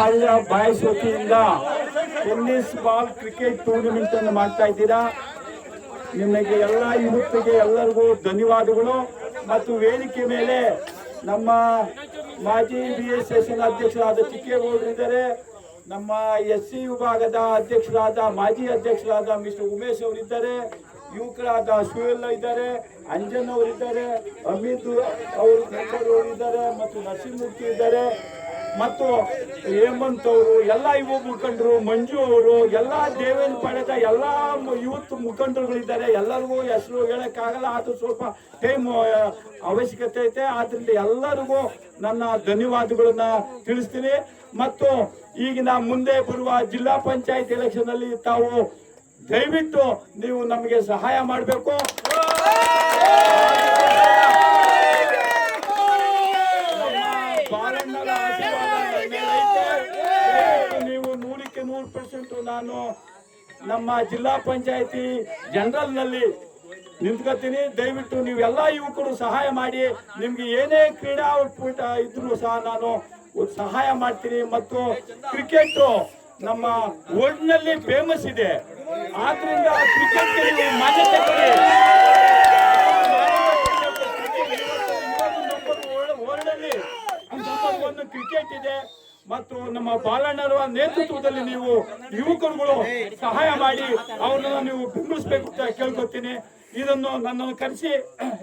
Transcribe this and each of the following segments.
ಪಾಳ್ಯ boys ವತಿಯಿಂದ tennis ball cricket tournament ಅನ್ನು ಮಾಡ್ತಾ ಇದ್ದೀರಾ? ನಿಮಗೆ ಎಲ್ಲ ಯುವತಿಗೆ ಎಲ್ಲರಿಗೂ ಧನ್ಯವಾದಗಳು. ಮತ್ತು ವೇದಿಕೆ ಮೇಲೆ ನಮ್ಮ ಮಾಜಿ ಬಿ ಎಸ್ ಎಸ್ ಎನ್ ಅಧ್ಯಕ್ಷರಾದ ಚಿಕ್ಕೇಗೌಡರಿದ್ದಾರೆ ನಮ್ಮ ಎಸ್ ಸಿ ವಿಭಾಗದ ಅಧ್ಯಕ್ಷರಾದ, ಮಾಜಿ ಅಧ್ಯಕ್ಷರಾದ ಮಿಸ್ಟರ್ ಉಮೇಶ್ ಅವರಿದ್ದಾರೆ ಯುವಕರಾದ ಸುಯಲ್ ಇದ್ದಾರೆ, ಅಂಜನ್ ಅವರಿದ್ದಾರೆ ಅಮಿತ್ ಅವರು ಅವರು ಇದ್ದಾರೆ, ಮತ್ತು ನರಸಿಂಹಮೂರ್ತಿ ಇದ್ದಾರೆ. ಮತ್ತು ಹೇಮಂತ್ ಅವರು, ಎಲ್ಲ ಯುವ ಮುಖಂಡರು, ಮಂಜು ಅವರು, ಎಲ್ಲ ದೇವೇಂದ್ರ ಪಡೆದ ಎಲ್ಲ ಯೂತ್ ಮುಖಂಡರುಗಳಿದ್ದಾರೆ. ಎಲ್ಲರಿಗೂ ಹೆಸರು ಹೇಳಕ್ಕಾಗಲ್ಲ. ಅದು ಸ್ವಲ್ಪ ಟೈಮ್ ಅವಶ್ಯಕತೆ ಐತೆ. ಆದ್ರಿಂದ ಎಲ್ಲರಿಗೂ ನನ್ನ ಧನ್ಯವಾದಗಳನ್ನ ತಿಳಿಸ್ತೀನಿ. ಮತ್ತು ಈಗಿನ ಮುಂದೆ ಬರುವ ಜಿಲ್ಲಾ ಪಂಚಾಯತ್ ಎಲೆಕ್ಷನ್ ಅಲ್ಲಿ ತಾವು ದಯವಿಟ್ಟು ನೀವು ನಮಗೆ ಸಹಾಯ ಮಾಡಬೇಕು ಬಾಲಣ್ಣರ ಆಶೀರ್ವಾದ ನನ್ನ ಮೇಲೆ ಐತೆ. ದಯವಿಟ್ಟು ನೀವು ನೂರಕ್ಕೆ ನೂರು ಪರ್ಸೆಂಟ್ ನಾನು ನಮ್ಮ ಜಿಲ್ಲಾ ಪಂಚಾಯತಿ ಜನರಲ್ನಲ್ಲಿ ನಿಂತ್ಕೊತೀನಿ. ದಯವಿಟ್ಟು ನೀವೆಲ್ಲ ಯುವಕರು ಸಹಾಯ ಮಾಡಿ. ನಿಮ್ಗೆ ಏನೇ ಕ್ರೀಡಾ ಕ್ರೀಡಾಪಟು ಇದ್ರು ಸಹ ನಾನು ಸಹಾಯ ಮಾಡ್ತೀನಿ. ಮತ್ತು ಕ್ರಿಕೆಟ್ ನಮ್ಮ ವರ್ಲ್ಡ್ನಲ್ಲಿ ಫೇಮಸ್ ಇದೆ. ಆದ್ರಿಂದ ಕ್ರಿಕೆಟ್ ಮಾನ್ಯತೆ ಕೊಡಿ. ಕ್ರಿಕೆಟ್ ಇದೆ. ಮತ್ತು ನಮ್ಮ ಬಾಲಣ್ಣರ ನೇತೃತ್ವದಲ್ಲಿ ನೀವು ಯುವಕರುಗಳು ಸಹಾಯ ಮಾಡಿ ಅವ್ರನ್ನ ನೀವು ಬೆಂಬಲಿಸಬೇಕು ಅಂತ ಕೇಳ್ಕೊತೀನಿ. ಇದನ್ನು ನನ್ನನ್ನು ಕರೆಸಿ,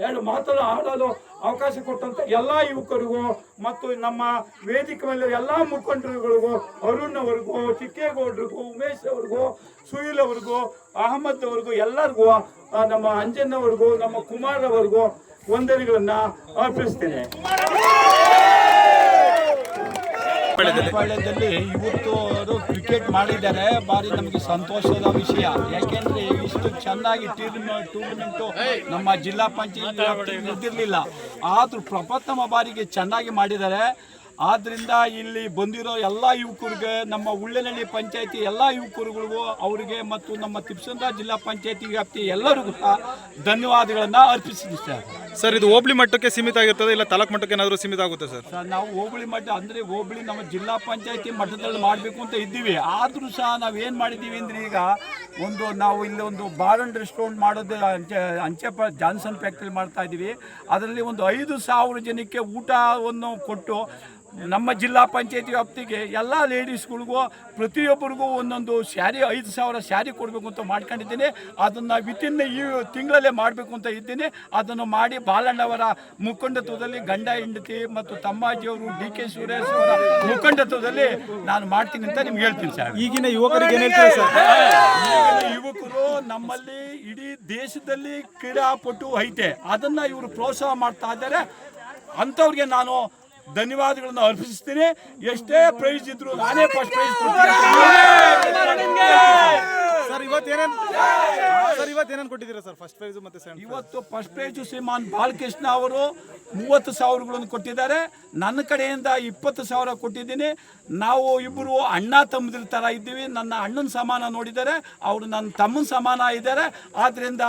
ಎರಡು ಮಾತನ್ನು ಆಡಲು ಅವಕಾಶ ಕೊಟ್ಟಂತ ಎಲ್ಲಾ ಯುವಕರಿಗೂ ಮತ್ತು ನಮ್ಮ ವೇದಿಕೆ ಮೇಲೆ ಎಲ್ಲಾ ಮುಖಂಡರುಗಳಿಗೂ ಅರುಣ್ ಅವರಿಗೂ ಚಿಕ್ಕೇಗೌಡರಿಗೂ ಉಮೇಶ್ ಅವ್ರಿಗೂ ಸುಹಿಲ್ ಅವ್ರಿಗೂ ಅಹಮದ್ ಅವ್ರಿಗೂ ಎಲ್ಲರಿಗೂ ನಮ್ಮ ಅಂಜನ್ ಅವ್ರಿಗೂ ನಮ್ಮ ಕುಮಾರ್ ಅವ್ರಿಗೂ ವಂದನೆಗಳನ್ನ ಅರ್ಪಿಸ್ತೇನೆ. ಪಾಳ್ಯದಲ್ಲಿ ಇವತ್ತು ಅವರು ಕ್ರಿಕೆಟ್ ಮಾಡಿದ್ದಾರೆ. ಭಾರಿ ನಮಗೆ ಸಂತೋಷದ ವಿಷಯ. ಯಾಕೆಂದ್ರೆ ಇಷ್ಟು ಚೆನ್ನಾಗಿ ಟೂರ್ನಮೆಂಟ್ ನಮ್ಮ ಜಿಲ್ಲಾ ಪಂಚಾಯತ್ ನಡೆದಿರಲಿಲ್ಲ. ಆದ್ರೂ ಪ್ರಪ್ರಥಮ ಬಾರಿಗೆ ಚೆನ್ನಾಗಿ ಮಾಡಿದ್ದಾರೆ. ಆದ್ರಿಂದ ಇಲ್ಲಿ ಬಂದಿರೋ ಎಲ್ಲ ಯುವಕರಿಗೆ, ನಮ್ಮ ಉಳ್ಳೆನಹಳ್ಳಿ ಪಂಚಾಯತಿ ಎಲ್ಲ ಯುವಕರುಗಳಿಗೂ, ಅವರಿಗೆ ಮತ್ತು ನಮ್ಮ ತಿಪ್ಸಂದ್ರ ಜಿಲ್ಲಾ ಪಂಚಾಯತಿ ವ್ಯಾಪ್ತಿ ಎಲ್ಲರಿಗೂ ಸಹ ಧನ್ಯವಾದಗಳನ್ನ ಅರ್ಪಿಸಿದ್ದೀನಿ ಸರ್, ಇದು ಹೋಬಳಿ ಮಟ್ಟಕ್ಕೆ ಸೀಮಿತ ಆಗಿರ್ತದೆ ಇಲ್ಲ ತಾಲೂಕು ಮಟ್ಟಕ್ಕೆ ಏನಾದರೂ ಸೀಮಿತ ಆಗುತ್ತೆ ಸರ್? ನಾವು ಹೋಬಳಿ ಮಟ್ಟ ಅಂದ್ರೆ ಹೋಬಳಿ ನಮ್ಮ ಜಿಲ್ಲಾ ಪಂಚಾಯತಿ ಮಟ್ಟದಲ್ಲಿ ಮಾಡಬೇಕು ಅಂತ ಇದ್ದೀವಿ. ಆದ್ರೂ ಸಹ ನಾವು ಏನು ಮಾಡಿದ್ದೀವಿ ಅಂದ್ರೆ ಈಗ ಒಂದು ನಾವು ಇಲ್ಲಿ ಒಂದು ಬಾರ್ ಅಂಡ್ ರೆಸ್ಟೋರೆಂಟ್ ಮಾಡೋದು ಅಂಚೆ ಪ ಜಾನ್ಸನ್ ಫ್ಯಾಕ್ಟ್ರಿ ಮಾಡ್ತಾ ಇದ್ದೀವಿ. ಅದರಲ್ಲಿ ಒಂದು ಐದು ಸಾವಿರ ಜನಕ್ಕೆ ಊಟವನ್ನು ಕೊಟ್ಟು ನಮ್ಮ ಜಿಲ್ಲಾ ಪಂಚಾಯತಿ ವ್ಯಾಪ್ತಿಗೆ ಎಲ್ಲ ಲೇಡೀಸ್ಗಳಿಗೂ ಪ್ರತಿಯೊಬ್ಬರಿಗೂ ಒಂದೊಂದು ಸ್ಯಾರಿ ಐದು ಸಾವಿರ ಸ್ಯಾರಿ ಕೊಡಬೇಕು ಅಂತ ಮಾಡ್ಕೊಂಡಿದ್ದೀನಿ. ಅದನ್ನು ವಿತಿನ್ ಈ ತಿಂಗಳಲ್ಲೇ ಮಾಡಬೇಕು ಅಂತ ಇದ್ದೀನಿ. ಅದನ್ನು ಮಾಡಿ ಬಾಲಣ್ಣವರ ಮುಖಂಡತ್ವದಲ್ಲಿ ಗಂಡ ಹೆಂಡತಿ ಮತ್ತು ತಮ್ಮಾಜಿಯವರು ಡಿ ಕೆ ಸುರೇಶ್ ಅವರ ಮುಖಂಡತ್ವದಲ್ಲಿ ನಾನು ಮಾಡ್ತೀನಿ ಅಂತ ನಿಮ್ಗೆ ಹೇಳ್ತೀನಿ ಸರ್. ಈಗಿನ ಯುವಕರಿಗೆ ಯುವಕರು ನಮ್ಮಲ್ಲಿ ಇಡೀ ದೇಶದಲ್ಲಿ ಕ್ರೀಡಾಪಟು ಐತೆ. ಅದನ್ನು ಇವರು ಪ್ರೋತ್ಸಾಹ ಮಾಡ್ತಾ ಇದ್ದಾರೆ. ಅಂಥವ್ರಿಗೆ ನಾನು ಧನ್ಯವಾದಗಳನ್ನು ಅರ್ಪಿಸ್ತೀನಿ ಎಷ್ಟೇ ಪ್ರೈಸ್ ಇದ್ರು ನಾನೇ ಫಸ್ಟ್ ಪ್ರೈಸ್ ಸರ್ ಇವತ್ತು ಏನೇನು ಸರ್ ಇವತ್ತು ಏನೇನು ಕೊಟ್ಟಿದ್ದೀರಾ ಸರ್ ಫಸ್ಟ್ ಪ್ರೈಸ್ ಮತ್ತೆ ಸೆಕೆಂಡ್ ಇವತ್ತು ಫಸ್ಟ್ ಪ್ರೈಜು ಶ್ರೀಮಾನ್ ಬಾಲಕೃಷ್ಣ ಅವರು ಮೂವತ್ತು ಸಾವಿರಗಳನ್ನು ಕೊಟ್ಟಿದ್ದಾರೆ. ನನ್ನ ಕಡೆಯಿಂದ ಇಪ್ಪತ್ತು ಸಾವಿರ ಕೊಟ್ಟಿದ್ದೀನಿ. ನಾವು ಇಬ್ಬರು ಅಣ್ಣ ತಮ್ಮದ್ರ ಥರ ಇದ್ದೀವಿ. ನನ್ನ ಅಣ್ಣನ ಸಮಾನ ನೋಡಿದ್ದಾರೆ. ಅವರು ನನ್ನ ತಮ್ಮನ ಸಮಾನ ಇದ್ದಾರೆ. ಆದ್ದರಿಂದ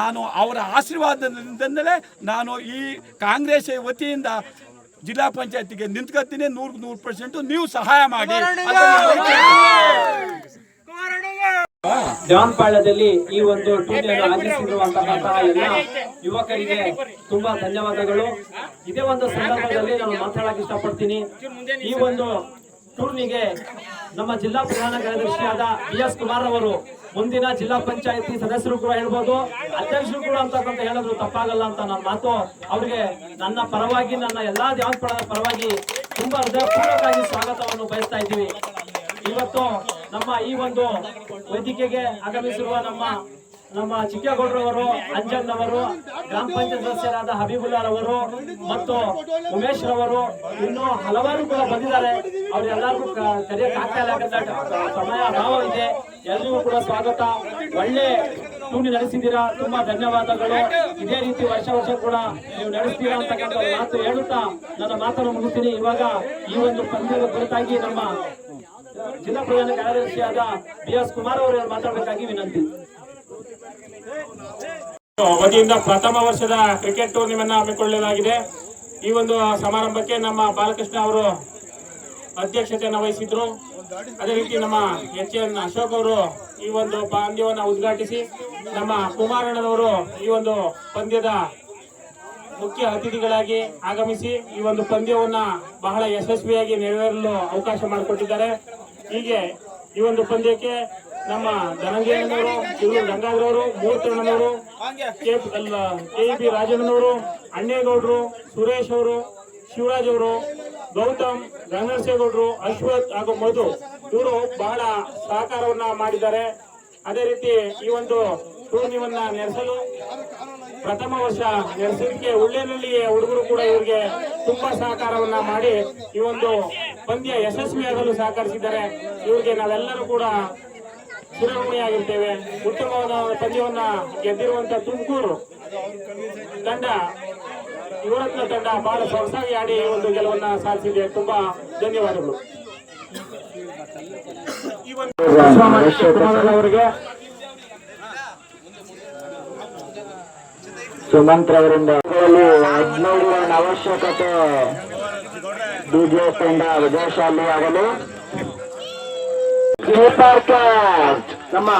ನಾನು ಅವರ ಆಶೀರ್ವಾದದಿಂದಲೇ ನಾನು ಈ ಕಾಂಗ್ರೆಸ್ ವತಿಯಿಂದ ಜಿಲ್ಲಾ ಪಂಚಾಯತಿಗೆ ನಿಂತ್ಕೊತೀನಿ ನೂರು ನೂರು ಪರ್ಸೆಂಟ್ ನೀವು ಸಹಾಯ ಮಾಡಿ. ಜಾನ್ಪಾಳ್ಯದಲ್ಲಿ ಈ ಒಂದು ಟೂರ್ನಿಯನ್ನು ಆಯೋಜಿಸಿರುವಂತಹ ಎಲ್ಲ ಯುವಕರಿಗೆ ತುಂಬಾ ಧನ್ಯವಾದಗಳು. ಇದೇ ಒಂದು ಸಂದರ್ಭದಲ್ಲಿ ನಾನು ಮಾತಾಡಕ್ ಇಷ್ಟಪಡ್ತೀನಿ. ಈ ಒಂದು ಟೂರ್ನಿಗೆ ನಮ್ಮ ಜಿಲ್ಲಾ ಪ್ರಧಾನ ಕಾರ್ಯದರ್ಶಿಯಾದ ಬಿ ಎಸ್ ಕುಮಾರ್ ಅವರು ಮುಂದಿನ ಜಿಲ್ಲಾ ಪಂಚಾಯತಿ ಸದಸ್ಯರು ಕೂಡ ಹೇಳ್ಬೋದು. ಅಧ್ಯಕ್ಷರು ಕೂಡ ಅಂತಕ್ಕಂಥ ಹೇಳಿದ್ರು, ತಪ್ಪಾಗಲ್ಲ ಅಂತ ನನ್ನ ಮಾತು. ಅವರಿಗೆ ನನ್ನ ಪರವಾಗಿ, ನನ್ನ ಎಲ್ಲಾ ದೇವಸ್ಥಾನದ ಪರವಾಗಿ ತುಂಬಾ ಹೃದಯಪೂರ್ವಕವಾಗಿ ಸ್ವಾಗತವನ್ನು ಬಯಸ್ತಾ ಇದ್ದೀವಿ. ಇವತ್ತು ನಮ್ಮ ಈ ಒಂದು ವೇದಿಕೆಗೆ ಆಗಮಿಸಿರುವ ನಮ್ಮ ನಮ್ಮ ಚಿಕ್ಕೇಗೌಡರವರು ಅಂಜನ್ ಅವರು ಗ್ರಾಮ ಪಂಚಾಯತ್ ಸದಸ್ಯರಾದ ಹಬೀಬುಲ್ಲಾರ್ ಅವರು ಮತ್ತು ಉಮೇಶ್ ರವರು ಇನ್ನೂ ಹಲವಾರು ಕೂಡ ಬಂದಿದ್ದಾರೆ. ಅವ್ರೆಲ್ಲರಿಗೂ ಕರೆಯಕ್ಕೆ ಆಗ್ತಾ ಇಲ್ಲ ಸಮಯ ಅಭಾವ ಇದೆ. ಎಲ್ರಿಗೂ ಕೂಡ ಸ್ವಾಗತ. ಒಳ್ಳೆ ಟೂರ್ನಿ ನಡೆಸಿದ್ದೀರಾ? ತುಂಬಾ ಧನ್ಯವಾದಗಳು. ಇದೇ ರೀತಿ ವರ್ಷ ವರ್ಷ ಕೂಡ ನೀವು ನಡೆಸ್ತೀರಾ ಅಂತಕ್ಕಂಥ ಮಾತು ಹೇಳುತ್ತಾ ನನ್ನ ಮಾತನ್ನು ಮುಗಿಸ್ತೀನಿ. ಇವಾಗ ಈ ಒಂದು ಪಂದ್ಯದ ಕುರಿತಾಗಿ ನಮ್ಮ ಜಿಲ್ಲಾ ಪ್ರಧಾನ ಕಾರ್ಯದರ್ಶಿಯಾದ ಬಿ ಎಸ್ ಕುಮಾರ್ ಅವರು ಮಾತಾಡಬೇಕಾಗಿ ವಿನಂತಿ. ವತಿಯಿಂದ ಪ್ರಥಮ ವರ್ಷದ ಕ್ರಿಕೆಟ್ ಟೂರ್ನಿಮೆಂಟ್ ಹಮ್ಮಿಕೊಳ್ಳಲಾಗಿದೆ. ಈ ಒಂದು ಸಮಾರಂಭಕ್ಕೆ ನಮ್ಮ ಬಾಲಕೃಷ್ಣ ಅವರು ಅಧ್ಯಕ್ಷತೆಯನ್ನು ವಹಿಸಿದ್ರು. ಅದೇ ರೀತಿ ನಮ್ಮ ಎಚ್ ಎನ್ ಅಶೋಕ್ ಅವರು ಈ ಒಂದು ಪಂದ್ಯವನ್ನ ಉದ್ಘಾಟಿಸಿ ನಮ್ಮ ಕುಮಾರಣ್ಣನವರು ಈ ಒಂದು ಪಂದ್ಯದ ಮುಖ್ಯ ಅತಿಥಿಗಳಾಗಿ ಆಗಮಿಸಿ ಈ ಒಂದು ಪಂದ್ಯವನ್ನ ಬಹಳ ಯಶಸ್ವಿಯಾಗಿ ನೆರವೇರಲು ಅವಕಾಶ ಮಾಡಿಕೊಟ್ಟಿದ್ದಾರೆ. ಹೀಗೆ ಈ ಒಂದು ಪಂದ್ಯಕ್ಕೆ ನಮ್ಮ ಧನಂಜಯನವರು ಇವರು ಗಂಗಾಧರವರು ಮೂರ್ತಣ್ಣನವರು ಕೆ ಬಿ ರಾಜಣ್ಣನವರು, ಅಣ್ಣೇಗೌಡರು, ಸುರೇಶ್ ಅವರು, ಶಿವರಾಜ್ ಅವರು ಗೌತಮ್ ರಂಗನಸೇಗೌಡರು ಅಶ್ವಥ್ ಹಾಗೂ ಮಧು, ಇವರು ಬಹಳ ಸಹಕಾರವನ್ನ ಮಾಡಿದ್ದಾರೆ. ಅದೇ ರೀತಿ ಈ ಒಂದು ಟೂರ್ನಿವನ್ನ ನಡೆಸಲು ಪ್ರಥಮ ವರ್ಷ ನಡೆಸಲಿಕ್ಕೆ ಉಳ್ಳೇನಹಳ್ಳಿಯ ಹುಡುಗರು ಕೂಡ ಇವರಿಗೆ ತುಂಬಾ ಸಹಕಾರವನ್ನ ಮಾಡಿ ಈ ಒಂದು ಪಂದ್ಯ ಯಶಸ್ವಿಯಾಗಲು ಸಹಕರಿಸಿದ್ದಾರೆ. ಇವರಿಗೆ ನಾವೆಲ್ಲರೂ ಕೂಡ ಚಿರಋಣಿಯಾಗಿರ್ತೇವೆ ಉತ್ತಮವಾದ ಪಂದ್ಯವನ್ನ ಗೆದ್ದಿರುವಂತ ತುಮಕೂರು ತಂಡ ಯುವರತ್ನ ತಂಡ ಬಹಳ ಸೊಗಸಾಗಿ ಆಡಿ ಒಂದು ಗೆಲುವನ್ನ ಸಾಧಿಸಿದೆ. ತುಂಬಾ ಧನ್ಯವಾದಗಳು. ಈ ಅವರಿಂದ ಅವರಿಗೆ ಸುಮಂತ್ರವರಿಂದ ಹದಿನೈದು ರನ್ ಅವಶ್ಯಕತೆ ಬಿಜೆಪಿ ತಂಡ ವಿಜಯಶಾಲಿ ಆಗಲು. ನಮ್ಮ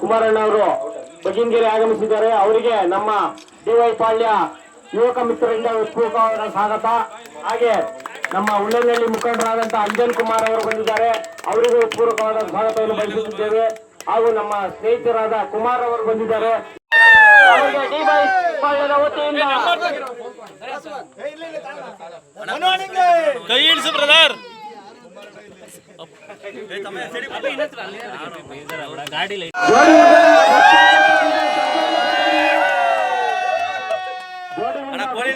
ಕುಮಾರಣ್ಣ ಅವರು ಬಗಿಂಗೇರಿ ಆಗಮಿಸಿದ್ದಾರೆ. ಅವರಿಗೆ ನಮ್ಮ ಡಿವೈ ಪಾಳ್ಯ ಯುವಕ ಮಿತ್ರರಿಂದ ಉತ್ಪೂರ್ವಕವಾದ ಸ್ವಾಗತ. ಹಾಗೆ ನಮ್ಮ ಉಳ್ಳನಹಳ್ಳಿ ಮುಖಂಡರಾದಂತ ಅಂಜನ್ ಕುಮಾರ್ ಅವರು ಬಂದಿದ್ದಾರೆ. ಅವರಿಗೂ ಉತ್ಪೂರ್ವಕವಾದ ಸ್ವಾಗತವನ್ನು ಬಯಸುತ್ತಿದ್ದೇವೆ. ಹಾಗೂ ನಮ್ಮ ಸ್ನೇಹಿತರಾದ ಕುಮಾರ್ ಅವರು ಬಂದಿದ್ದಾರೆ. ಅವರಿಗೆ